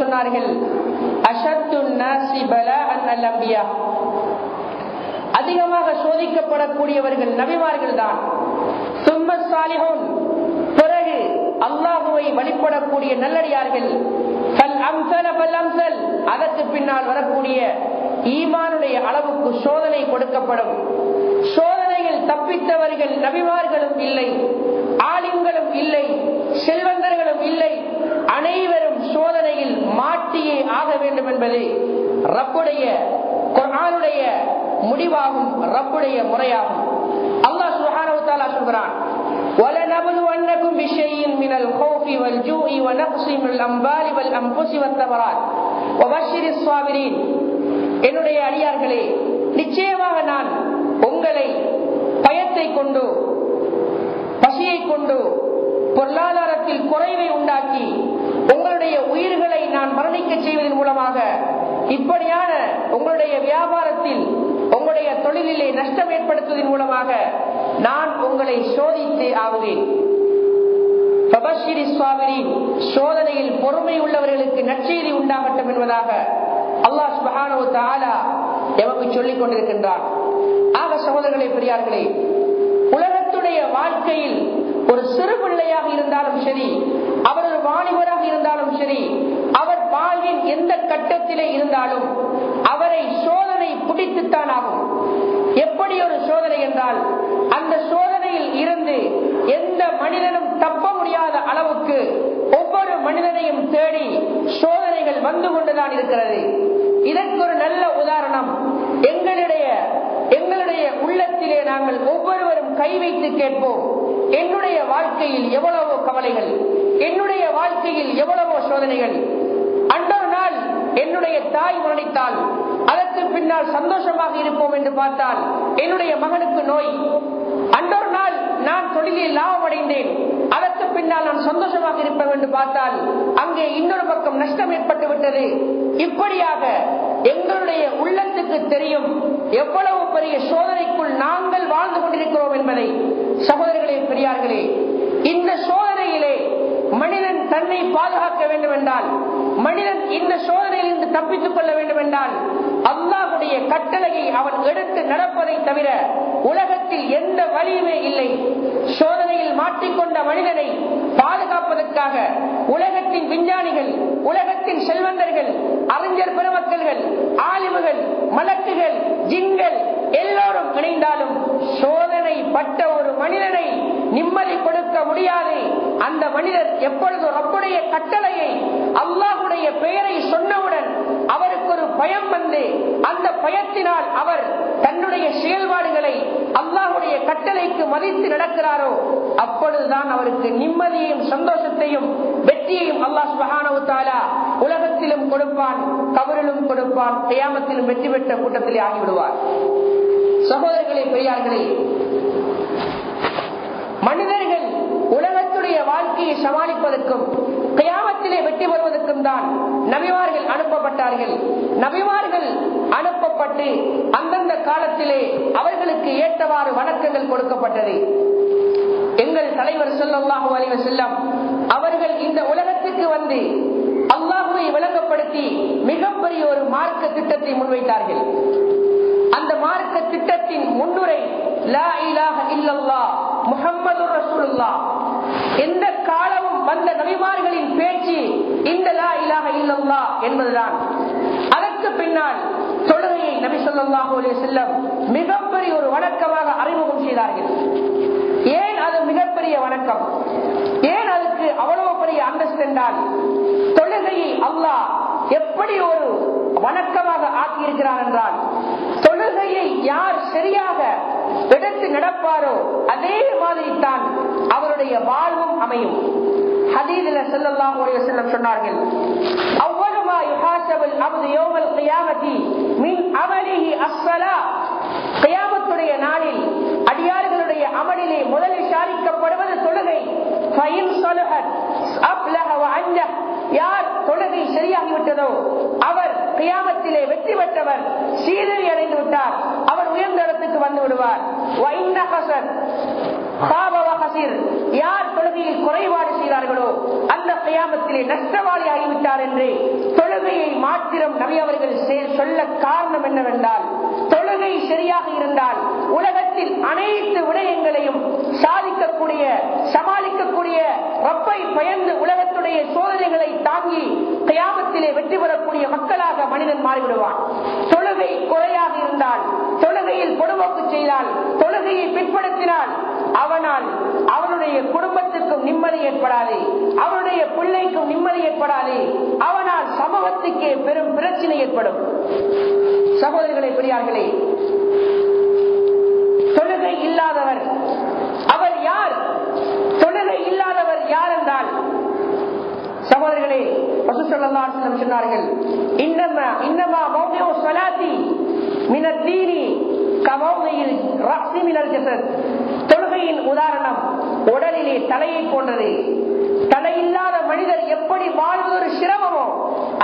சொன்னார்கள் அஷத்துன் அதிகமாக சோதிக்கப்படக்கூடியவர்கள் நபிமார்கள் தான் சும்ம பிறகு அல்லாஹுவை வழிபடக்கூடிய நல்லடியார்கள் அதற்கு பின்னால் வரக்கூடிய ஈமானுடைய அளவுக்கு சோதனை கொடுக்கப்படும். சோதனையில் தப்பித்தவர்கள் நபிமார்களும் இல்லை ஆலிம்களும் இல்லை. செல்வந்தர்களும் இல்லை அனைவரும் சோதனையில் மாட்டியே ஆக வேண்டும் என்பது ரப்புடைய குர்ஆனுடைய முடிவாகும் ரப்புடைய முறையாகும் அல்லாஹ் சுப்ஹானஹு வ தஆலா சொல்கிறான் وَلَنَبْلُوَنَّكُمْ بِشَيْءٍ مِنَ الْخَوْفِ وَالْجُوعِ وَنَقْصٍ مِنَ الْأَمْوَالِ وَالْأَنفُسِ وَالثَّمَرَاتِ وَبَشِّرِ الصَّابِرِينَ என்னுடைய அடியார்களே நிச்சயமாக நான் உங்களை பயத்தை கொண்டு பசியை கொண்டு பொருளாதாரத்தில் குறைவை உண்டாக்கி உங்களுடைய உயிர்களை நான் மரணிக்க செய்வதன் மூலமாக இப்படியான உங்களுடைய வியாபாரத்தில் உங்களுடைய தொழிலிலே நஷ்டம் ஏற்படுத்துவதன் மூலமாக நான் உங்களை சோதித்து ஆகுவேன் சோதனையில் பொறுமை உள்ளவர்களுக்கு நற்செய்தி உண்டாகட்டும் என்பதாக அல்லாஹ் சுபஹானு தாலா எமக்கு சொல்லிக் கொண்டிருக்கின்றான். ஆக சகோதரர்களே பெரியார்களே உலகத்துடைய வாழ்க்கையில் ஒரு சிறு பிள்ளையாக இருந்தாலும் சரி அவர் ஒரு வாலிபராக இருந்தாலும் சரி அவர் வாழ்வின் எந்த கட்டத்திலே இருந்தாலும் அவரை சோதனை பிடித்துத்தான் ஆகும். எப்படி ஒரு சோதனை என்றால் அந்த சோதனையில் இருந்து எந்த மனிதனும் தப்ப முடியாத அளவுக்கு ஒவ்வொரு மனிதனையும் தேடி சோதனைகள் வந்து கொண்டுதான் இருக்கிறது. இதற்கு ஒரு நல்ல உதாரணம். எங்களுடைய எங்களுடைய உள்ளத்திலே நாங்கள் ஒவ்வொருவரும் கை வைத்து கேட்போம். என்னுடைய வாழ்க்கையில் எவ்வளவோ கவலைகள்? என்னுடைய வாழ்க்கையில் எவ்வளவோ சோதனைகள்? அன்றொரு நாள் என்னுடைய தாய் மரணித்தால் அதற்கு பின்னால் சந்தோஷமாக இருப்போம் என்று பார்த்தால் என்னுடைய மகனுக்கு நோய். அன்றொரு நாள் நான் தொழிலில் லாபம் அடைந்தேன் அதற்கு பின்னால் நான் சந்தோஷமாக இருப்பேன் என்று பார்த்தால் அங்கே இன்னொரு பக்கம் நஷ்டம் ஏற்பட்டு விட்டது. இப்படியாக எங்களுடைய உள்ளத்துக்கு தெரியும் எவ்வளவு பெரிய சோதனைக்குள் நாங்கள் வாழ்ந்து கொண்டிருக்கிறோம் என்பதை. சகோதரர்களே பெரியார்களே இந்த சோதனையிலே மனிதன் தன்னை பாதுகாக்க வேண்டும் என்றால் மனிதன் இந்த சோதனையிலிருந்து தப்பித்துக் கொள்ள வேண்டும் என்றால் அல்லாஹுடைய கட்டளையை அவன் எடுத்து நடப்பதை தவிர உலகத்தில் எந்த வழியுமே இல்லை. சோதனையில் மாட்டிக்கொண்ட மனிதனை பாதுகாப்பதற்காக உலகத்தின் விஞ்ஞானிகள் உலகத்தின் செல்வந்தர்கள் அறிஞர் பெருமக்கள்கள் ஆலிமுகள் மலக்குகள் ஜிங்கள் எல்லோரும் இணைந்தாலும் சோதனை பட்ட ஒரு மனிதனை நிம்மதி கொடுக்க முடியாது. அந்த மனிதர் எப்பொழுது ரப்புடைய கட்டளையை அல்லாஹுடைய பெயரை சொன்னவுடன் அவருக்கு ஒரு பயம் வந்து அந்த பயத்தினால் அவர் தன்னுடைய செயல்பாடுகளை அல்லாஹுடைய கட்டளைக்கு மதித்து நடக்கிறாரோ அப்பொழுதுதான் அவருக்கு நிம்மதியையும் சந்தோஷத்தையும் வெற்றியையும் அல்லாஹ் சுபஹானவு தாலா உலகத்திலும் கொடுப்பான் கவரிலும் கொடுப்பான் கயாமத்திலும் வெற்றி பெற்ற கூட்டத்திலே ஆகிவிடுவார். சகோதரர்களே பெரியார்களே மனிதர்கள் உலகத்துடைய வாழ்க்கையை சமாளிப்பதற்கும் கியாமத்திலே வெற்றி பெறுவதற்கும் தான் நபிவார்கள் அனுப்பப்பட்டார்கள். நபிவார்கள் அனுப்பப்பட்டு அந்தந்த காலத்திலே அவர்களுக்கு ஏற்றவாறு வணக்கங்கள் கொடுக்கப்பட்டது. எங்கள் தலைவர் சொல்லல்லாஹு அலைவ செல்லம் அவர்கள் இந்த உலகத்துக்கு வந்து அல்லாஹுவை விளங்கப்படுத்தி மிகப்பெரிய ஒரு மார்க்க திட்டத்தை முன்வைத்தார்கள். மார்க்க திட்டத்தின் முன்னுரை லா இலாஹ இல்லல்லா முஹம்மது ரசூலுல்லா எந்த காலமும் வந்த நபிமார்களின் பேச்சு இந்த லா இலாக இல்லல்லா என்பதுதான். அதற்கு பின்னால் தொழுகையை நபி சொல்லாஹு அலைஹி செல்லம் மிகப்பெரிய ஒரு வணக்கமாக அறிமுகம் செய்தார்கள். ஏன் அது மிகப்பெரிய வணக்கம்? ஏன் அதுக்கு அவ்வளவு பெரிய அந்தஸ்து என்றால் தொழுகையை அல்லாஹ் எப்படி ஒரு வணக்கமாக ஆக்கியிருக்கிறார் என்றால் தொழுகையை யார் சரியாக எடுத்து நடப்பாரோ அதே மாதிரி தான் அவருடைய வாழ்வும் அமையும். ஹதீதில செல்லலாம் ஒரு செல்லம் சொன்னார்கள் அவ்வளவா யுஹாசபல் அவது யோமல் கியாமதி மின் அமலிஹி அஸ்வலா கியாமத்துடைய நாளில் அடியார்களுடைய அமலிலே முதலில் சாதிக்கப்படுவது தொழுகை. ஃபைன் சலுஹத் அப்லஹ வ அன்ஜஹ் யார் தொழுகை சரியாகிவிட்டதோ அவர் கியாமத்திலே வெற்றி பெற்றவர் சீதறி அடைந்து விட்டார். அவர் உயர்ந்த இடத்துக்கு வந்து விடுவார். யார் தொழுகையில் குறைபாடு செய்தார்களோ அந்த கியாமத்திலே நஷ்டவாளி ஆகிவிட்டார் என்று தொழுகையை மாத்திரம் நபி அவர்கள் செ- சொல்ல காரணம் என்னவென்றால் தொழுகை சரியாக இருந்தால் உலகத்தில் அனைத்து விடயங்களையும் சாதிக்கக்கூடிய சமாளிக்கக்கூடிய ரப்பை பயந்து உலகத்துடைய சோதனைகளை தாங்கி கயாமத்திலே வெற்றி பெறக்கூடிய மக்களாக மனிதன் மாறிவிடுவான். தொழுகை குறையாக இருந்தால் தொழுகையில் பொடுபோக்கு செய்தால் தொழுகையை பிற்படுத்தினால் அவனால் அவனுடைய குடும்பத்துக்கும் நிம்மதி ஏற்படாது. அவனுடைய பிள்ளைக்கும் நிம்மதி ஏற்படாது. அவனால் சமூகத்துக்கே பெரும் பிரச்சனை ஏற்படும். சகோதரர்களே பெரியார்களே தொழுகை இல்லாதவர் அவர் யார்? தொழுகை இல்லாதவர் யார் என்றால் சகோதரர்களே ரசூலுல்லாஹி சொன்னார்கள் இன்னமா இன்னமா மௌதிஉ ஸலாத்தி மின தீனி கமௌதியில் ரஅஸி மினல் தொழுகையின் உதாரணம் உடலிலே தலையை போன்றது. தலை இல்லாத மனிதர் எப்படி வாழ்வது சிரமமோ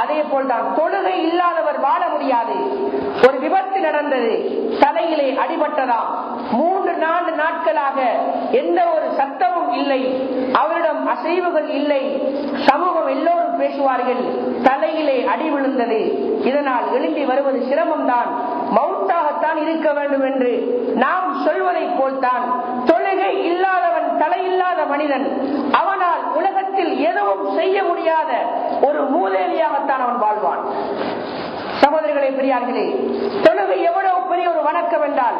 அதே போல்தான் தொழுகை இல்லாதவர் வாழ முடியாது. ஒரு விபத்து நடந்தது தலையிலே அடிபட்டதாம் மூன்று நான்கு நாட்களாக எந்த ஒரு சத்தமும் இல்லை அவரிடம் அசைவுகள் இல்லை. சமூகம் எல்லோரும் பேசுவார்கள் தலையிலே அடி விழுந்தது. இதனால் எழும்பி வருவது சிரமம்தான். மவுத்தாகத்தான் இருக்க வேண்டும் என்று நாம் சொல்வதை போல்தான். தலையில்லாத மனிதன். அவனால் உலகத்தில் எதுவும் செய்ய முடியாத ஒரு மூதேவியாகத்தான் அவன் வாழ்வான். சகோதரர்களே பெரியார்களே தொழுகை எவ்வளவு பெரிய ஒரு வணக்கம் என்றால்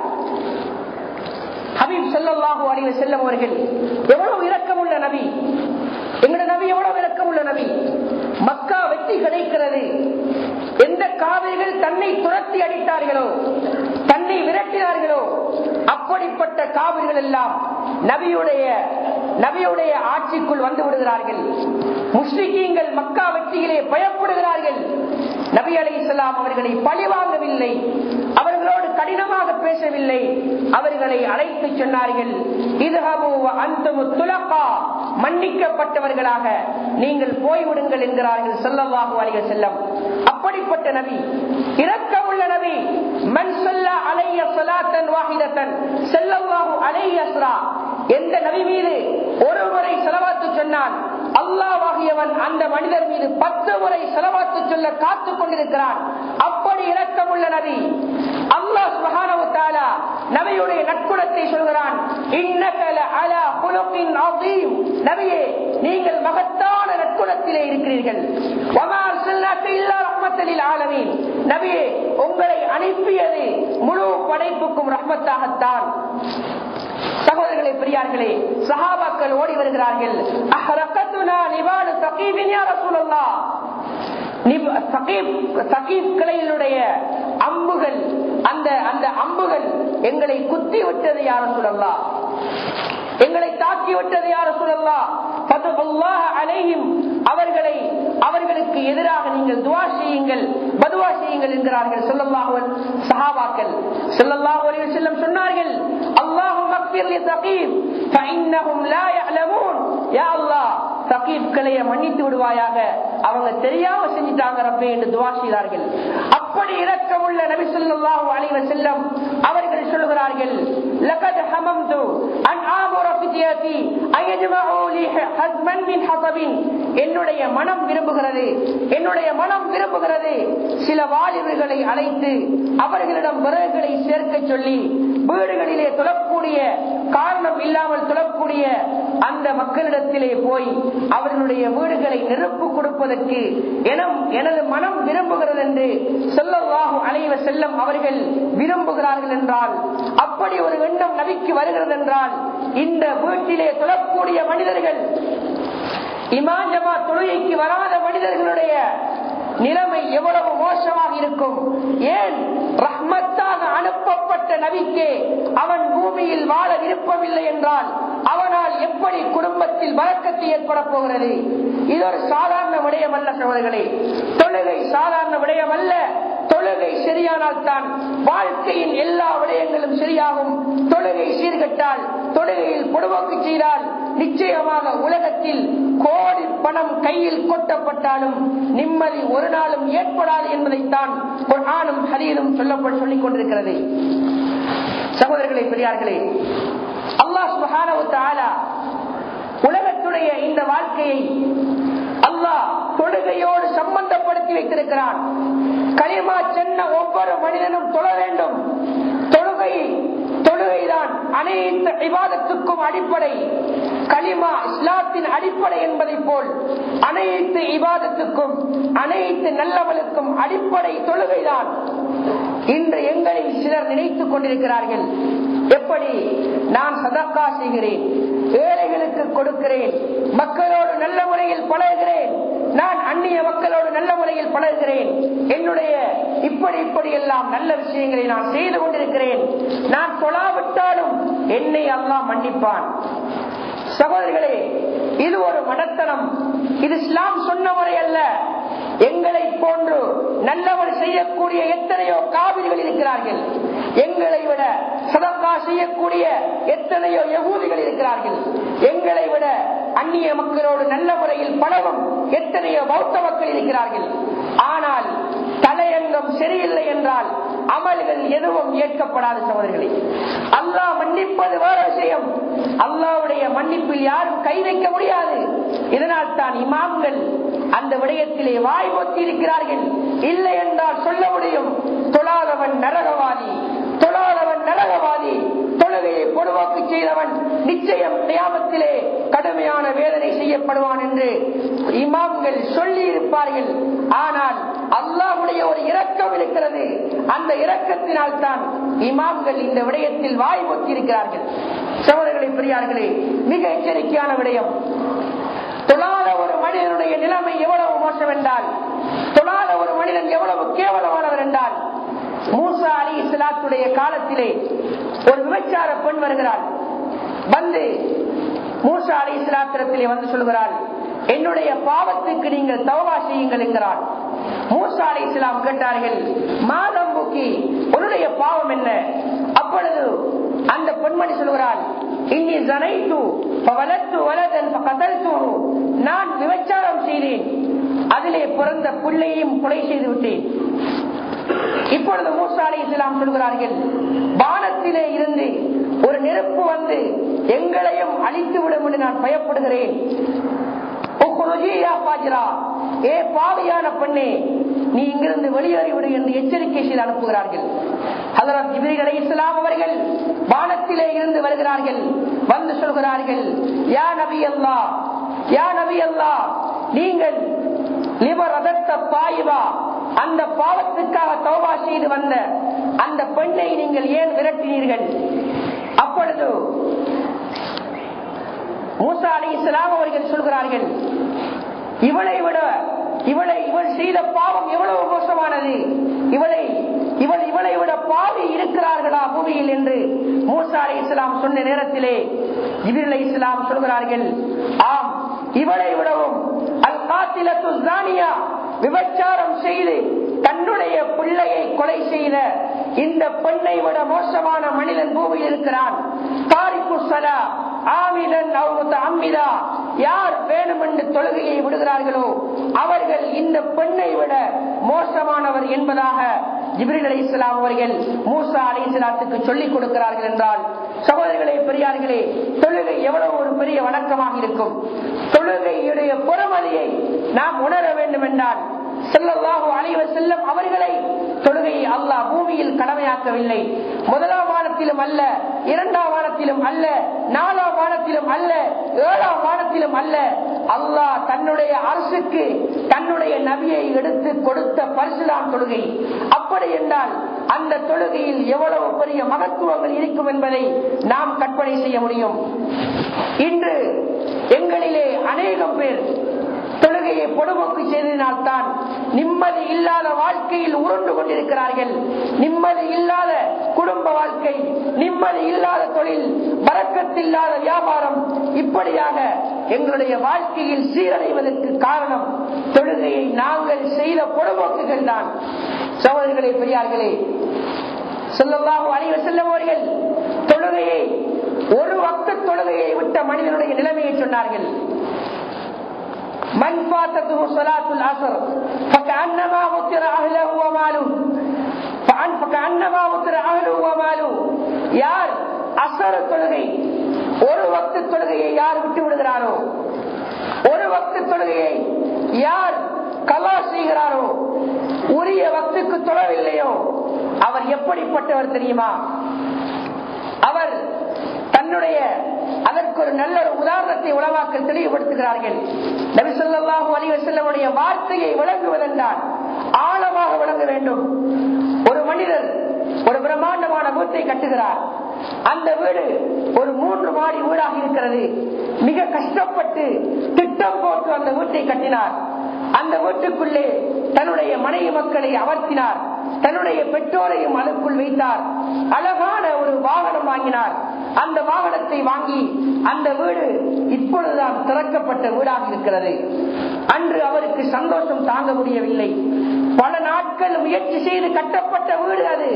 ஹபீப் ஸல்லல்லாஹு அலைஹி வஸல்லம் அவர்கள் எவ்வளவு இரக்கம் உள்ள நபி. எங்களுடைய நபி எவ்வளவு இரக்கம் உள்ள நபி. மக்கா வெற்றி கிடைக்கிறது. எந்த காவிரிகள் தன்னை துரத்தி அடித்தார்களோ தன்னை விரட்டினார்களோ அப்படிப்பட்ட காவிரிகள் எல்லாம் நபியுடைய நபியுடைய ஆட்சிக்குள் வந்து விடுகிறார்கள். முஸ்லிக்கீங்கள் மக்கா வெற்றியிலே பயப்படுகிறார்கள். நபி அலி இஸ்லாம் அவர்களை பழிவாங்கவில்லை அவர்களோடு கடினமாக பேசவில்லை. அவர்களை அழைத்து சொன்னார்கள் அந்தமு மன்னிக்கப்பட்டவர்களாக நீங்கள் போய்விடுங்கள் என்கிறார்கள் செல்லவாகு அலைய செல்லம் அப்படிப்பட்ட நபி இறக்க உள்ள நபி மன் சொல்ல அலைய சலாத்தன் வாஹிதத்தன் செல்லவாகு அலைய எந்த நபி மீது ஒரு முறை செலவாத்து சொன்னான் அல்லாவாகியவன் அந்த மனிதர் மீது பத்து முறை செலவாத்து சொல்ல காத்து கொண்டிருக்கிறான். அப்படி இரக்கமுள்ள நபி. அல்லாஹ் சுப்ஹானஹு நபியுடைய நற்குணத்தை சொல்கிறான் இன்னகல அலா குலுகின் நபியே நீங்கள் மகத்தான நற்குணத்திலே இருக்கிறீர்கள். வமா அர்சல்னாக இல்லா ரஹ்மத்தல் ஆலமீன். நபியே உங்களை அனுப்பியது முழு படைப்புக்கும் ரஹ்மத்தாகத்தான். சகோதரர்களே பெரியார்களே சஹாபாக்கள் ஓடி வருகிறார்கள். அம்புகள் அந்த அந்த அம்புகள் எங்களை குத்தி விட்டது யார சொல்லலாம் எங்களை தாக்கி விட்டது யார சொல்லலாம் அவர்களை அவர்களுக்கு எதிராக நீங்கள் துவா செய்யுங்கள் பதுவா செய்யுங்கள் என்கிறார்கள். சொல்லல்லாஹுவல் சஹாபாக்கள். சொல்லல்லாஹு மன்னித்து விடுவாயாக. அவங்க தெரியாம செஞ்சிட்டாங்க ரப்பே என்று துவா செய்தார்கள். அப்படி இரக்கமுள்ள நபி ஸல்லல்லாஹு அலைஹி செல்லம் அவர்கள் சொல்கிறார்கள் என்னுடைய மனம் விரும்புகிறது என்னுடைய மனம் விரும்புகிறது. சில வாலிபர்களை அழைத்து அவர்களிடம் விறகுகளை சேர்க்க சொல்லி வீடுகளிலே தொழக்கூடிய காரணம் இல்லாமல் தொழக்கூடிய அந்த மக்களிடத்திலே போய் அவர்களுடைய வீடுகளை நெருப்பு கொடுப்பதற்கு எனம் எனது மனம் விரும்புகிறது என்று செல்லவாகும் அலைவ செல்லம் அவர்கள் விரும்புகிறார்கள் என்றால் அப்படி ஒரு எண்ணம் நபிக்கு வருகிறது என்றால் இந்த வீட்டிலே தொழக்கூடிய மனிதர்கள் இமாஞ்சமா தொழுகைக்கு வராத மனிதர்களுடைய நிலைமை எவ்வளவு மோசமாக இருக்கும்? ஏன் ரஹ்மத்தாக அனுப்பப்பட்ட நபிக்கே அவன் பூமியில் வாழ விருப்பமில்லை என்றால் அவனால் எப்படி குடும்பத்தில் வழக்கத்தை ஏற்பட போகிறது? இது ஒரு சாதாரண விடயம் அல்ல சோழர்களே தொழுகை சாதாரண விடயம் அல்ல தொழுகை சரியானால் தான் வாழ்க்கையின் எல்லா விடயங்களும் சரியாகும். தொழுகை சீர்கட்டால் தொழுகையில் பொடுவோக்கு செய்தால் நிச்சயமாக உலகத்தில் கோடி பணம் கையில் கொட்டப்பட்டாலும் நிம்மதி ஒரு நாளும் ஏற்படாது என்பதைத்தான் ஆணும் ஹரீரும் சொல்லப்பட்டு சொல்லிக் கொண்டிருக்கிறது சகோதரர்களே பெரியார்களே அல்லாஹ் சுப்ஹானஹு உலகத்துடைய இந்த வாழ்க்கையை தொழுகையோடு சம்பந்தப்படுத்தி வைத்திருக்கிறான். களிமா சென்ன ஒவ்வொரு மனிதனும் தொழ வேண்டும். தொழுகை தொழுகைதான் அனைத்து விவாதத்துக்கும் அடிப்படை. களிமா இஸ்லாத்தின் அடிப்படை என்பதை போல் அனைத்து இபாதத்துக்கும் அனைத்து நல்லவளுக்கும் அடிப்படை தொழுகைதான். இன்று எங்களில் சிலர் நினைத்துக் கொண்டிருக்கிறார்கள் எப்படி நான் சதக்கா செய்கிறேன் ஏழைகளுக்கு கொடுக்கிறேன் மக்களோடு நல்ல முறையில் பழகிறேன் நான் அந்நிய மக்களோடு நல்ல முறையில் பழகுகிறேன். என்னுடைய இப்படி இப்படி எல்லாம் நல்ல விஷயங்களை நான் செய்து கொண்டிருக்கிறேன். நான் தொழாவிட்டாலும் என்னை அல்லாஹ் மன்னிப்பான். சகோதரிகளே இது ஒரு மடத்தனம் இது இஸ்லாம் சொன்ன முறை அல்ல. எங்களை போன்று நல்லவர் செய்யக்கூடிய எத்தனையோ காவிரிகள் இருக்கிறார்கள். எங்களை விட சதக்கா செய்யக்கூடிய எத்தனையோ யகூதிகள் இருக்கிறார்கள். எங்களை விட அந்நிய மக்களோடு நல்ல முறையில் பழகும் எத்தனையோ பௌத்த மக்கள் இருக்கிறார்கள். ஆனால் தலையங்கம் சரியில்லை என்றால் அமல்கள் எதுவும் ஏற்கப்படாத சகோதரர்களே. அல்லாஹ் மன்னிப்பது வேற விஷயம். அல்லாவுடைய மன்னிப்பில் யாரும் கை வைக்க முடியாது. இதனால் தான் இமாம்கள் அந்த விடயத்திலே வாய் ஒத்தி இருக்கிறார்கள். இல்லை என்றால் சொல்ல முடியும். தொழாதவன் நரகவாதி. தொழாதவன் நரகவாதி. தொழுகையை பொதுவாக்கு செய்தவன் நிச்சயம் தியாமத்திலே கடுமையான வேதனை செய்யப்படுவான் என்று இமாம்கள் சொல்லி இருப்பார்கள் ஆனால் அல்லாவுடைய ஒரு இரக்கம் இருக்கிறது. அந்த இரக்கத்தினால் தான் இமாம்கள் இந்த விடயத்தில் வாய் ஒத்திருக்கிறார்கள் சவர்களை பெரியார்களே மிக எச்சரிக்கையான விடயம். தொழாத ஒரு மனிதனுடைய நிலைமை எவ்வளவு மோசம் என்றால் தொழாத ஒரு மனிதன் எவ்வளவு கேவலமானவர் என்றால் மூசா அலி இஸ்லாத்துடைய காலத்திலே ஒரு விபச்சார பெண் வருகிறாள். வந்து மூசா அலி இஸ்லாத்திரத்திலே வந்து சொல்கிறாள் என்னுடைய பாவத்துக்கு நீங்கள் தவவா செய்யுங்கள் என்கிறாள். மூசா அலி இஸ்லாம் கேட்டார்கள் மாதம் பூக்கி உன்னுடைய பாவம் என்ன? அப்பொழுது அந்த பெண்மணி சொல்கிறாள் இன்னி ஜனைத்து வளர்த்து வலதன் கதல்து நான் விபச்சாரம் செய்தேன். அதிலே பிறந்த பிள்ளையையும் கொலை செய்து விட்டேன். இப்பொழுது மூசா அலி இஸ்லாம் சொல்கிறார்கள் வானத்திலே இருந்து ஒரு நெருப்பு வந்து எங்களையும் அழித்து விடும் என்று நான் பயப்படுகிறேன். ஏ பாவியான பெண்ணே நீ இங்கிருந்து வெளியேறிவிடு என்று எச்சரிக்கை செய்து அனுப்புகிறார்கள். ஹதரத் ஜிபிரி அலி இஸ்லாம் அவர்கள் வானத்திலே இருந்து வருகிறார்கள். வந்து சொல்கிறார்கள் யா நபி அல்லா யா நபி அல்லா நீங்கள் அந்த பாவத்துக்காக தௌபா செய்து வந்த அந்த பெண்ணை நீங்கள் ஏன் விரட்டினீர்கள்? அப்பொழுது மூசா அலி இஸ்லாம் அவர்கள் சொல்கிறார்கள் இவளை விட இவளை இவள் செய்த பாவம் எவ்வளவு மோசமானது? இவளை இவள் இவளை விட பாவி இருக்கிறார்களா பூமியில்? என்று மூசா அலி இஸ்லாம் சொன்ன நேரத்திலே இவர்களை இஸ்லாம் சொல்கிறார்கள் ஆம் இவளை விடவும் அல் காத்திலத்து ஜானியா விபச்சாரம் செய்து தன்னுடைய பிள்ளையை கொலை செய்த இந்த பெண்ணை விட மோசமான மனிதன் பூமியில் இருக்கிறான். தாரிக்கு சலா ஆமிதன் அம்மிதா. யார் வேணுமென்று தொழுகையை விடுகிறார்களோ அவர்கள் இந்த பெண்ணை விட மோசமானவர் என்பதாக ஜிப்ரில் அலி இஸ்லாம் அவர்கள் மூசா அலி இஸ்லாத்துக்கு சொல்லிக் கொடுக்கிறார்கள் என்றால் சகோதரிகளே பெரியார்களே தொழுகை எவ்வளவு ஒரு பெரிய வணக்கமாக இருக்கும். தொழுகையுடைய பொறுமதியை நாம் உணர வேண்டும் என்றால் செல்லல்லாஹு அலைவ செல்லும் அவர்களை தொழுகையை அல்லாஹ் பூமியில் கடமையாக்கவில்லை. முதலாம் வானத்திலும் அல்ல இரண்டாம் வானத்திலும் அல்ல நாலாம் வானத்திலும் அல்ல ஏழாம் வானத்திலும் அல்ல. அல்லாஹ் தன்னுடைய அரசுக்கு தன்னுடைய நபியை எடுத்து கொடுத்த பரிசுதான் தொழுகை. அப்படி என்றால் அந்த தொழுகையில் எவ்வளவு பெரிய மகத்துவங்கள் இருக்கும் என்பதை நாம் கற்பனை செய்ய முடியும். இன்று எங்களிலே அநேகம் பேர் தொழுகையை பொடுபோக்கு செய்ததினால்தான் நிம்மதி இல்லாத வாழ்க்கையில் உருண்டு கொண்டிருக்கிறார்கள். நிம்மதி இல்லாத குடும்ப வாழ்க்கை நிம்மதி இல்லாத தொழில் வரக்கத்தில்லாத வியாபாரம் இப்படியாக எங்களுடைய வாழ்க்கையில் சீரடைவதற்கு காரணம் தொழுகையை நாங்கள் செய்த பொடுபோக்குகள் தான். சகோதரிகளே பெரியார்களே சொல்லலாம் அணிவ செல்லவர்கள் தொழுகையை ஒரு வக்த தொழுகையை விட்ட மனிதனுடைய நிலைமையை சொன்னார்கள். من فاتته صلاة العصر فكأنما وتر أهله وماله فكأنما وتر أهله وماله யார் அசர தொழுகை ஒரு வக்து தொழுகையை யார் விட்டு விடுகிறாரோ ஒரு வக்து தொழுகையை யார் கலா செய்கிறாரோ உரிய வக்துக்கு தொழவில்லையோ அவர் எப்படிப்பட்டவர் தெரியுமா அவர் தன்னுடைய அதற்கு ஒரு நல்ல ஒரு உதாரணத்தை உலமாக்கள் தெளிவுபடுத்துகிறார்கள் நபிசல்லாஹு அலிவசல்லமுடைய வார்த்தையை விளங்குவதென்றால் ஆழமாக விளங்க வேண்டும். ஒரு மனிதர் ஒரு பிரம்மாண்டமான வீட்டை கட்டுகிறார். அந்த வீடு ஒரு மூன்று மாடி வீடாக இருக்கிறது. மிக கஷ்டப்பட்டு திட்டம் போட்டு அந்த வீட்டை கட்டினார். அந்த வீட்டுக்குள்ளே தன்னுடைய மனைவி மக்களை அமர்த்தினார். தன்னுடைய பெற்றோரையும் அதற்குள் வைத்தார். அழகான ஒரு வாகனம் வாங்கினார். அந்த வாகனத்தை வாங்கி அந்த வீடு இப்பொழுதுதான் திறக்கப்பட்ட வீடாக இருக்கிறது. அன்று அவருக்கு சந்தோஷம் தாங்க முடியவில்லை. பல நாட்கள் முயற்சி செய்து கட்டப்பட்ட வீடு அது.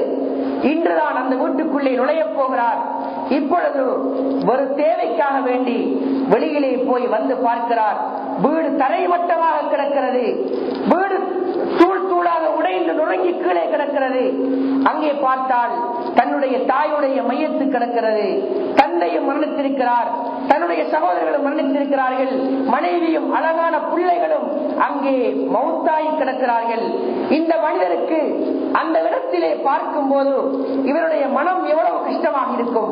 இன்றுதான் அந்த வீட்டுக்குள்ளே நுழைய போகிறார். இப்பொழுது ஒரு தேவைக்காக வேண்டி வெளியிலே போய் வந்து பார்க்கிறார். வீடு தரைமட்டமாக கிடக்கிறது. வீடு தூளாக உடைந்து நுழைங்கி கீழே கிடக்கிறது. அங்கே பார்த்தால் தன்னுடைய தாயுடைய மையத்து கிடக்கிறது. தந்தையும் மரணித்திருக்கிறார். தன்னுடைய சகோதரர்களும் மரணித்திருக்கிறார்கள். மனைவியும் அழகான பிள்ளைகளும் அங்கே மௌத்தாய் கிடக்கிறார்கள். இந்த மனிதருக்கு அந்த இடத்திலே பார்க்கும் போது இவருடைய மனம் எவ்வளவு கஷ்டமாக இருக்கும்.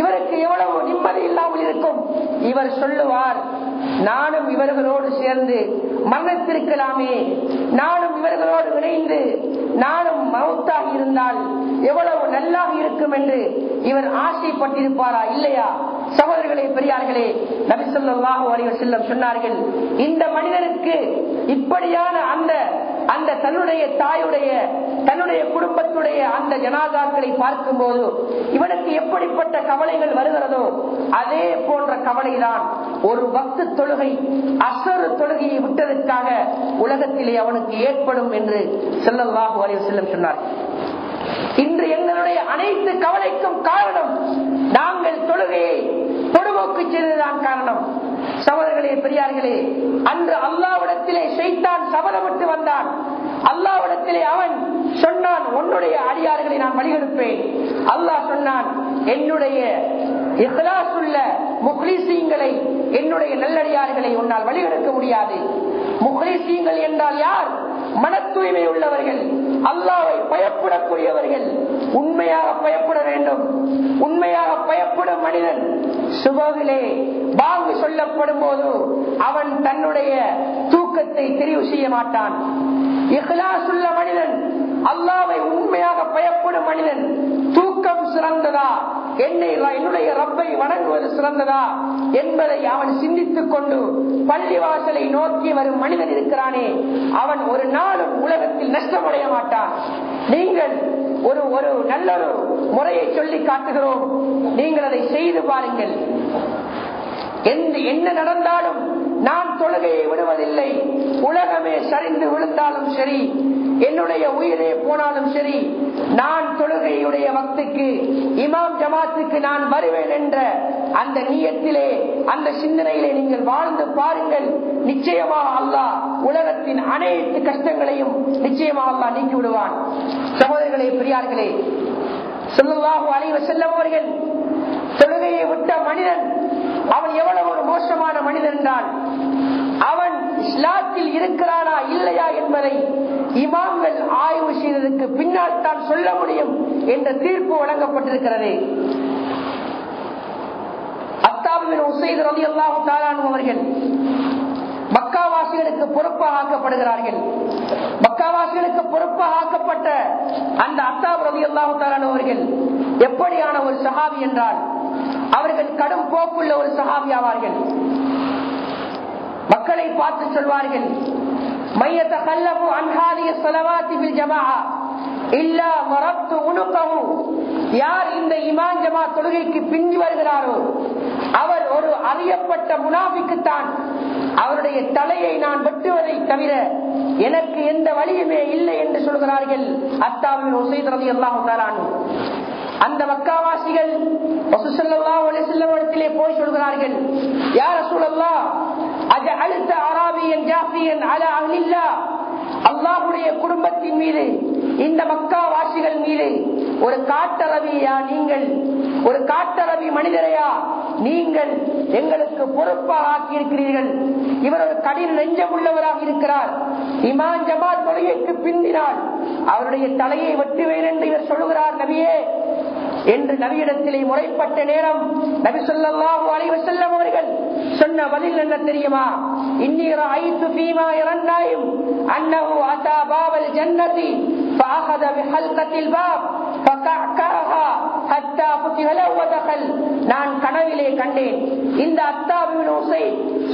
இவருக்கு எவ்வளவு நிம்மதி இல்லாமல் இருக்கும். இவர் சொல்லுவார் நானும் இவர்களோடு சேர்ந்து மரணத்திருக்கலாமே நானும் இவர்களோடு இணைந்து நானும் மவுத்தாக இருந்தால் எவ்வளவு நல்லாக இருக்கும் என்று இவர் ஆசைப்பட்டிருப்பாரா இல்லையா? சகோதரர்களே பெரியார்களே நபிசல்லாஹு அலைவர் செல்லம் சொன்னார்கள் இந்த மனிதனுக்கு இப்படியான அந்த அந்த தன்னுடைய தாயுடைய தன்னுடைய குடும்பத்துடைய அந்த ஜனாதாக்களை பார்க்கும் போது இவனுக்கு எப்படிப்பட்ட கவலைகள் வருகிறதோ அதே போன்ற கவலைதான் ஒரு பக்து தொழுகை அசரு தொழுகையை விட்டதற்காக உலகத்திலே அவனுக்கு ஏற்படும் என்று செல்லல்லாஹு அலைவர் செல்லம் சொன்னார். இன்று எங்களுடைய அனைத்து கவலைக்கும் காரணம் நாங்கள் தொழுகையை பொடுபோக்கு செய்ததுதான் காரணம். சகோதரர்களே பெரியார்களே அன்று அல்லாவிடத்திலே செய்தான் சபதமிட்டு வந்தான். அல்லாவிடத்திலே அவன் சொன்னான் உன்னுடைய அடியார்களை நான் வழிகெடுப்பேன் அல்லாஹ் சொன்னான் என்னுடைய இஹ்லாசுள்ள முக்லீசீங்களை என்னுடைய நல்லடியார்களை உன்னால் வழிகெடுக்க முடியாது. முக்லீசீங்கள் என்றால் யார்? மன தூய்மை உள்ளவர்கள். அல்லா பயப்படக்கூடியவர்கள். உண்மையாக பயப்பட வேண்டும். உண்மையாக பயப்படும் மனிதன் சுபகிலே பாங்கு சொல்லப்படும் போது அவன் தன்னுடைய தூக்கத்தை தெரிவு செய்ய மாட்டான். இஹ்லாசுள்ள மனிதன் அல்லாவை உண்மையாக பயப்படும் மனிதன் தூக்கம் சிறந்ததா? என்னை என்னுடைய ரப்பை வணங்குவது சிறந்ததா என்பதை அவன் சிந்தித்துக் கொண்டு பள்ளிவாசலை நோக்கி வரும் மனிதன் இருக்கிறானே. அவன் ஒரு நாளும் உலகத்தில் நஷ்டமடைய மாட்டான். நீங்கள் ஒரு ஒரு நல்ல ஒரு முறையை சொல்லி காட்டுகிறோம். நீங்கள் அதை செய்து பாருங்கள். எந்த என்ன நடந்தாலும் நான் தொழுகையை விடுவதில்லை. உலகமே சரிந்து விழுந்தாலும் சரி. என்னுடைய உயிரே போனாலும் சரி நான் தொழுகையுடைய வக்துக்கு இமாம் ஜமாத்துக்கு நான் வருவேன் என்ற அந்த நீயத்திலே அந்த சிந்தனையிலே நீங்கள் வாழ்ந்து பாருங்கள். நிச்சயமாக அல்லாஹ் உலகத்தின் அனைத்து கஷ்டங்களையும் நிச்சயமாக அல்லாஹ் நீக்கி விடுவான் சகோதரர்களே பெரியார்களே சொல்லுவாக அலைவ செல்லவர்கள் தொழுகையை விட்ட மனிதன் அவன் எவ்வளவு ஒரு மோசமான மனிதன் என்றால் அவன் இஸ்லாத்தில் இருக்கிறானா இல்லையா என்பதை இமாம்கள் ஆய்வு செய்ததற்கு பின்னால் தான் சொல்ல முடியும் என்ற தீர்ப்பு வழங்கப்பட்டிருக்கிறது. அத்தாபின் உசைது ரவி அல்லாஹு தாலானு அவர்கள் மக்காவாசிகளுக்கு பொறுப்பாக ஆக்கப்படுகிறார்கள். மக்காவாசிகளுக்கு பொறுப்பாக ஆக்கப்பட்ட அந்த அத்தாப் ரவி அல்லாஹு தாலானு அவர்கள் எப்படியான ஒரு சஹாபி என்றால் அவர்கள் கடும் போக்குள்ள ஒரு சஹாபி ஆவார்கள். மக்களை பார்த்து சொல்வார்கள். மையத்த கல்லபு அன்ஹாதிய செலவாத்தி ஜமா இல்லா மரத்து உணுக்கவும் யார் இந்த இமான் ஜமா தொழுகைக்கு பிஞ்சு வருகிறாரோ அவர் ஒரு அறியப்பட்ட முனாபிக்குத்தான் அவருடைய தலையை நான் வெட்டுவதை தவிர எனக்கு எந்த வழியுமே இல்லை என்று சொல்கிறார்கள். அத்தாவின் உசைத் ரவி அல்லாஹு அந்த மக்காவாசிகள் இடத்திலே போய் சொல்கிறார்கள் யார் சூழல்லா அஜ அராபியன் ஜாஃபியன் அல அஹ்லில்லா. அல்லாஹ்வுடைய குடும்பத்தின் மீது இந்த மக்கா வாசிகள் மீது ஒரு காட்டளவியா நீங்கள் ஒரு காட்டரவி மனிதரையா நீங்கள் எங்களுக்கு பொறுப்பாக ஆக்கியிருக்கிறீர்கள். இவர் ஒரு கடின நெஞ்சம் உள்ளவராக இருக்கிறார். இமான் ஜமாத் தொழுகைக்கு பிந்தினால் அவருடைய தலையை வெட்டுவேன் என்று இவர் சொல்லுகிறார் நபியே என்று நபியிடத்திலே முறைப்பட்ட நேரம் நபி சொல்லாஹு அலைவ செல்லம் அவர்கள் சொன்ன பதில் என்ன தெரியுமா இன்னீர ஐத்து பீமா இறந்தாயும் அன்னஹு அத்தா பாவல் ஜன்னதி فأخذ بحلقة الباب فكعكعها حتى فتح له ودخل நான் கனவிலே கண்டேன் இந்த அத்தாபின் ஓசை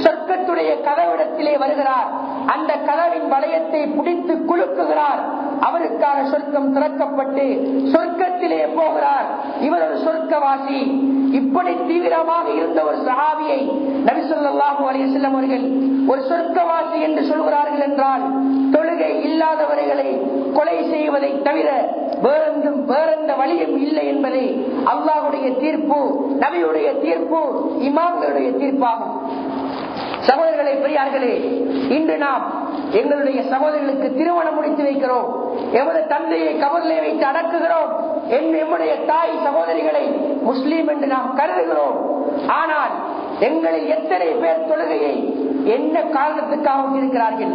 சொர்க்கத்துடைய கதவிடத்திலே வருகிறார் அந்த கதவின் வளையத்தை பிடித்து குலுக்குகிறார் அவருக்கான சொர்க்கம் திறக்கப்பட்டு சொர்க்கத்திலே போகிறார். இவர் ஒரு சொர்க்கவாசி. இப்படி தீவிரமாக இருந்த ஒரு சஹாபியை நபிசல்லாஹு அலையம் அவர்கள் ஒரு சொர்க்கவாசி என்று சொல்கிறார்கள் என்றால் தொழுகை இல்லாதவர்களை கொலை செய்வதை தவிர வேறெந்தும் வேறெந்த வழியும் இல்லை என்பதை அல்லாஹுடைய தீர்ப்பு நபியுடைய தீர்ப்பு இமாம்களுடைய தீர்ப்பாகும். சகோதரர்களை பெரியார்களே இன்று நாம் எங்களுடைய சகோதரர்களுக்கு திருமணம் முடித்து வைக்கிறோம். எமது தந்தையை கபரிலே வைத்து அடக்குகிறோம். எம்முடைய தாய் சகோதரிகளை முஸ்லீம் என்று நாம் கருதுகிறோம். ஆனால் எங்களில் எத்தனை பேர் தொழுகையை என்ன காரணத்துக்காக இருக்கிறார்கள்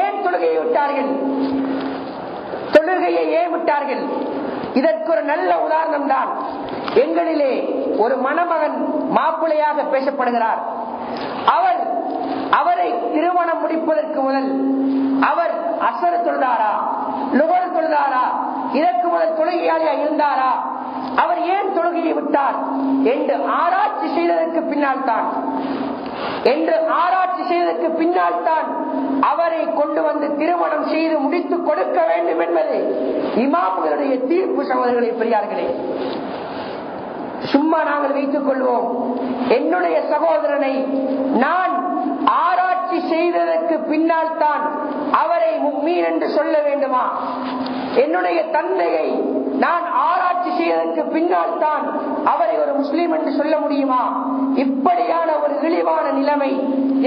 ஏன் தொழுகையை விட்டார்கள்? தொழுகையை ஏன் விட்டார்கள்? இதற்கு ஒரு நல்ல உதாரணம் தான் எங்களிலே ஒரு மணமகன் மாப்பிள்ளையாக பேசப்படுகிறார். அவர் அவரை திருமணம் முடிப்பதற்கு முதல் அவர் அசர தொழுதாரா லுகர் தொழுதாரா இதற்கு முதல் தொழுகையாளியா இருந்தாரா? அவர் ஏன் தொழுகையை விட்டார் என்று ஆராய்ச்சி செய்ததற்கு பின்னால் தான். என்று ஆராய்ச்சி செய்ததற்கு பின்னால் தான் அவரை கொண்டு வந்து திருமணம் செய்து முடித்து கொடுக்க வேண்டும் என்பது இமாம்களுடைய தீர்ப்பு சகோதரர்களை பெரியார்களே. சும்மா நாங்கள் வைத்துக் கொள்வோம். என்னுடைய சகோதரனை நான் ஆராய்ச்சி செய்ததற்கு பின்னால் தான் அவரை மீன் என்று சொல்ல வேண்டுமா? என்னுடைய தந்தையை நான் ஆராய்ச்சி செய்வதற்கு பின்னால் தான் அவரை ஒரு முஸ்லீம் என்று சொல்ல முடியுமா? இப்படியான ஒரு இழிவான நிலைமை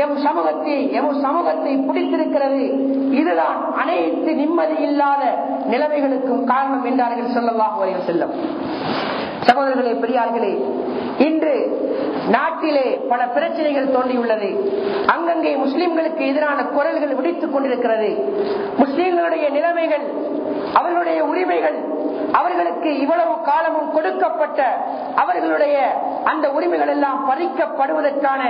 எம் சமூகத்தை எம் சமூகத்தை பிடித்திருக்கிறது. இதுதான் அனைத்து நிம்மதி இல்லாத நிலைமைகளுக்கும் காரணம் என்றார்கள் சொல்லலாம் செல்லும் சகோதரர்களே பெரியார்களே இன்று நாட்டிலே பல பிரச்சனைகள் தோன்றியுள்ளது. அங்கங்கே முஸ்லிம்களுக்கு எதிரான குரல்கள் விடுத்துக் கொண்டிருக்கிறது. முஸ்லிம்களுடைய நிலைமைகள் அவர்களுடைய உரிமைகள் அவர்களுக்கு இவ்வளவு காலமும் கொடுக்கப்பட்ட அவர்களுடைய அந்த உரிமைகள் எல்லாம் பறிக்கப்படுவதற்கான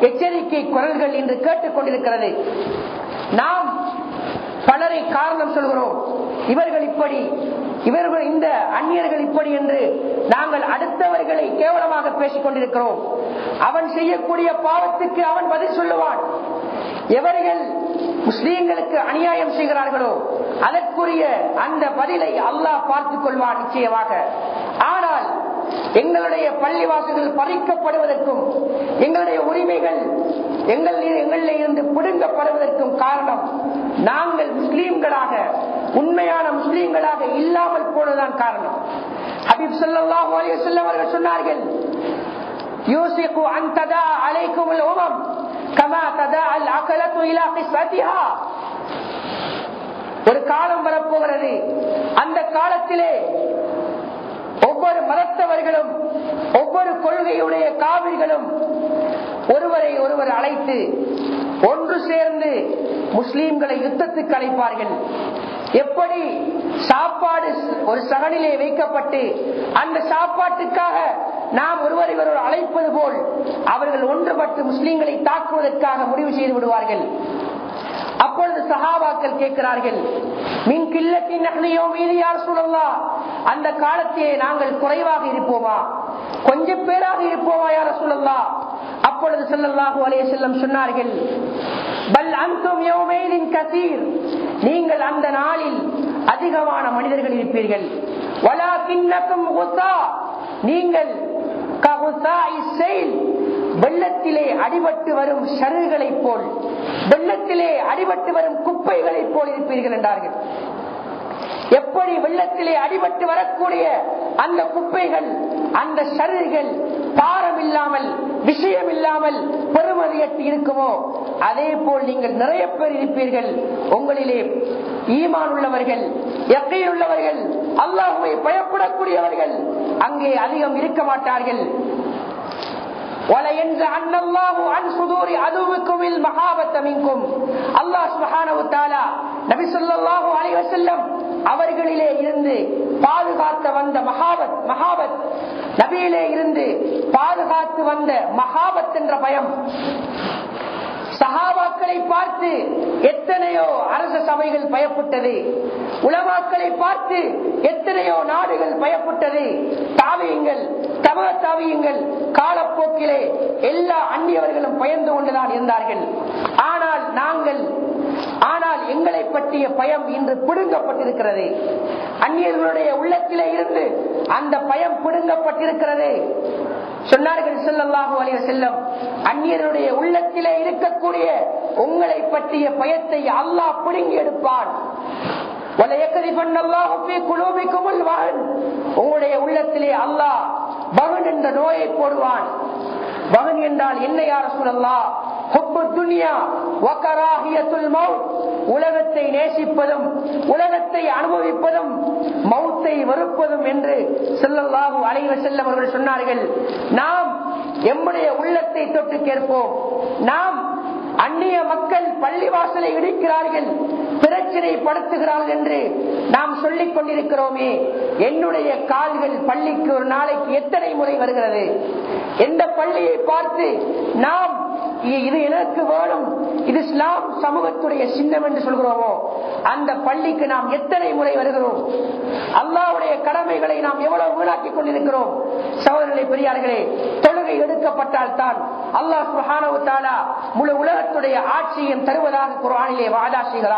எச்சரிக்கை குரல்கள் இன்று கேட்டுக் கொண்டிருக்கிறது. நாம் பலரை காரணம் சொல்கிறோம். இவர்கள் இப்படி இவர்கள் இந்த அந்நியர்கள் இப்படி என்று நாங்கள் அடுத்தவர்களை கேவலமாக பேசிக் கொண்டிருக்கிறோம். அவன் செய்யக்கூடிய பாவத்துக்கு அவன் பதில் சொல்லுவான். எவர்கள் முஸ்லீம்களுக்கு அநியாயம் செய்கிறார்களோ அதற்குரிய அந்த பதிலை அல்லாஹ் பார்த்துக் கொள்வான் நிச்சயமாக. ஆனால் எங்களுடைய பள்ளிவாசல்கள் பறிக்கப்படுவதற்கும் எங்களுடைய உரிமைகள் எங்கள் எங்களில் இருந்து பிடுங்கப்படுவதற்கும் காரணம் நாங்கள் முஸ்லீம்களாக உண்மையான முஸ்லீம்களாக இல்லாமல் போனதுதான் காரணம். ஹபீப் சல்லாஹூ அலையம் அவர்கள் சொன்னார்கள் யோசிக்கு அந்ததா அலைக்கும் உமம் கமா ததா அல் அகலத்து இலா கிஸ்வதிஹா ஒரு காலம் வரப்போகிறது. அந்த காலத்திலே ஒவ்வொரு மதத்தவர்களும் ஒவ்வொரு கொள்கையுடைய காவிர்களும் ஒருவரை ஒருவர் அழைத்து ஒன்று சேர்ந்து முஸ்லீம்களை யுத்தத்துக்கு அழைப்பார்கள். எப்படி சாப்பாடு ஒரு சகனிலே வைக்கப்பட்டு அந்த சாப்பாட்டுக்காக நாம் ஒருவரை ஒருவர் அழைப்பது போல் அவர்கள் ஒன்றுபட்டு முஸ்லீம்களை தாக்குவதற்காக முடிவு செய்து விடுவார்கள். அப்பொழுது சஹாபாக்கள் கேட்கிறார்கள் மின் கில்லத்தின் நகலையோ மீது யார் சொல்லலாம் அந்த காலத்திலே நாங்கள் குறைவாக இருப்போமா? கொஞ்சம் பேராக இருப்போமா யார சொல்லலாம் அப்பொழுது செல்லல்லாஹு அலைய செல்லம் சொன்னார்கள் பல் அந்தும் யோமேலின் கசீர். நீங்கள் அந்த நாளில் அதிகமான மனிதர்கள் இருப்பீர்கள். வலா கிண்ணக்கும் நீங்கள் வெள்ளத்திலே அடிபட்டு வரும் ஷருகளை போல் வெள்ளத்திலே அடிபட்டு வரும் குப்பைகளை போல் இருப்பீர்கள் என்றார்கள். எப்படி வெள்ளத்திலே அடிபட்டு வரக்கூடிய அந்த குப்பைகள் அந்த சருகள் பாரம் இல்லாமல் விஷயம் இல்லாமல் பெருமதியற்று இருக்குமோ? அதே போல் நீங்கள் நிறைய பேர் இருப்பீர்கள். உங்களிலே ஈமான் உள்ளவர்கள் எக்கையில் உள்ளவர்கள் அல்லாஹுவை பயப்படக்கூடியவர்கள் அங்கே அதிகம் இருக்க மாட்டார்கள். அவர்களிலே இருந்து பாதுகாத்த வந்த மகாபத் மகாபத் நபியிலே இருந்து பாதுகாத்து வந்த மகாபத் என்ற பயம். சகாபாக்களை பார்த்து எத்தனையோ அரச சபைகள் பயப்பட்டது உலமாக்களை பார்த்து எத்தனையோ நாடுகள் பயப்பட்டது தாவியங்கள் தம தாவியங்கள் காலப்போக்கிலே எல்லா அந்நியவர்களும் பயந்து கொண்டுதான் இருந்தார்கள். ஆனால் நாங்கள் ஆனால் எங்களை பற்றிய பயம் இன்று பிடுங்கப்பட்டிருக்கிறது. அந்நியர்களுடைய உள்ளத்திலே இருந்து அந்த பயம் பிடுங்கப்பட்டிருக்கிறது. சொன்னார்கள் செல்லல்லாஹு அலைய செல்லம் அந்நியருடைய உள்ளத்திலே இருக்கக்கூடிய உங்களை பற்றிய பயத்தை அல்லாஹ் பிடுங்கி எடுப்பான். உங்களுடைய உள்ளத்திலே அல்லாஹ் பகன் என்ற நோயை போடுவான். பகன் என்றால் என்ன யார சொல்லலாம் உலகத்தை நேசிப்பதும் உலகத்தை அனுபவிப்பதும் மௌத்தை வெறுப்பதும் என்று செல்லல்லாகும் அலைவ செல்லம் அவர்கள் சொன்னார்கள். நாம் எம்முடைய உள்ளத்தை தொட்டு கேட்போம். நாம் அந்நிய மக்கள் பள்ளிவாசலை இடிக்கிறார்கள். பிரச்சனைப்படுத்துகிறார்கள் என்று நாம் சொல்லிக் கொண்டிருக்கிறோமே. என்னுடைய கால்கள் பள்ளிக்கு ஒரு நாளைக்கு எத்தனை முறை வருகிறது? எந்த பள்ளியை பார்த்து நாம் இது எனக்கு வேணும் இது இஸ்லாம் சமூகத்துடைய சின்னம் என்று சொல்கிறோமோ அந்த பள்ளிக்கு நாம் எத்தனை முறை வருகிறோம்? அல்லாவுடைய கடமைகளை நாம் எவ்வளவு வீணாக்கிக் கொண்டிருக்கிறோம்? சகோதரர்களை பெரியார்களே தொழுகை எடுக்கப்பட்டால் தான் அல்லாஹ் முழு உலகத்துடைய ஆட்சியும் தருவதாக குரானிலே வாதா செய்கிறார்.